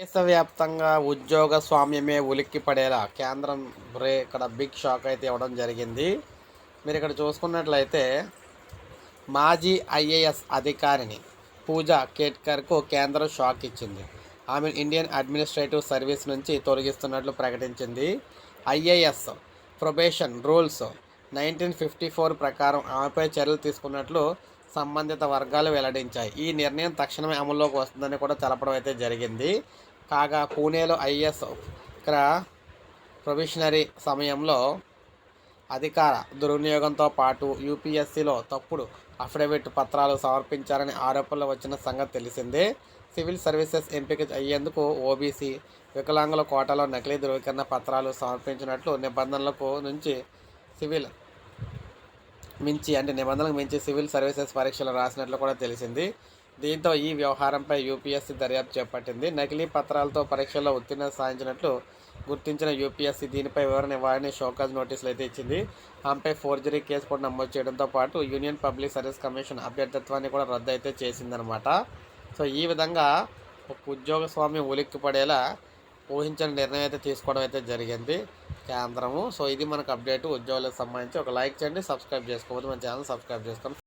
దేశవ్యాప్తంగా ఉద్యోగ స్వామ్యమే ఉలిక్కి పడేలా కేంద్రం రే ఇక్కడ బిగ్ షాక్ అయితే ఇవ్వడం జరిగింది. మీరు ఇక్కడ చూసుకున్నట్లయితే మాజీ ఐఏఎస్ అధికారిని పూజా కేట్కర్కు కేంద్రం షాక్ ఇచ్చింది. ఆమె ఇండియన్ అడ్మినిస్ట్రేటివ్ సర్వీస్ నుంచి తొలగిస్తున్నట్లు ప్రకటించింది. IAS probation rules nineteen fifty four ప్రకారం ఆమెపై చర్యలు తీసుకున్నట్లు సంబంధిత వర్గాలు వెల్లడించాయి. ఈ నిర్ణయం తక్షణమే అమల్లోకి వస్తుందని కూడా తెలపడం అయితే జరిగింది. కాగా పూణేలో ఐఎస్ ఇక్కడ సమయంలో అధికార దుర్వినియోగంతో పాటు యూపీఎస్సీలో తప్పుడు అఫిడవిట్ పత్రాలు సమర్పించారని ఆరోపణలు వచ్చిన సంగతి తెలిసిందే. సివిల్ సర్వీసెస్ ఎంపిక అయ్యేందుకు ఓబీసీ వికలాంగుల కోటాలో నకిలీ ధృవీకరణ పత్రాలు సమర్పించినట్లు నిబంధనలకు నుంచి సివిల్ మించి అంటే నిబంధనలకు మించి సివిల్ సర్వీసెస్ పరీక్షలు రాసినట్లు కూడా తెలిసింది. దీంతో ఈ వ్యవహారంపై యూపీఎస్సీ దర్యాప్తు చేపట్టింది. నకిలీ పత్రాలతో పరీక్షల్లో ఉత్తీర్ణత సాధించినట్లు గుర్తించిన యూపీఎస్సీ దీనిపై వివరణ ఇవ్వాలని షోకాజ్ నోటీసులు అయితే ఇచ్చింది. ఆమెపై ఫోర్జరీ కేసు కూడా నమోదు చేయడంతో పాటు యూనియన్ పబ్లిక్ సర్వీస్ కమిషన్ అభ్యర్థిత్వాన్ని కూడా రద్దు అయితే చేసిందనమాట సో ఈ విధంగా ఒక ఉద్యోగస్వామ్యం ఉలిక్కిపడేలా ఉలిక్కి పడేలా ఊహించిన నిర్ణయం అయితే తీసుకోవడం అయితే జరిగింది. కేంద్రము. సో ఇది మనకు అప్డేట్ ఉద్యోగులకు సంబంధించి ఒక లైక్ చేయండి సబ్స్క్రైబ్ చేసుకోవద్దు మన ఛానల్ సబ్స్క్రైబ్ చేసుకోండి.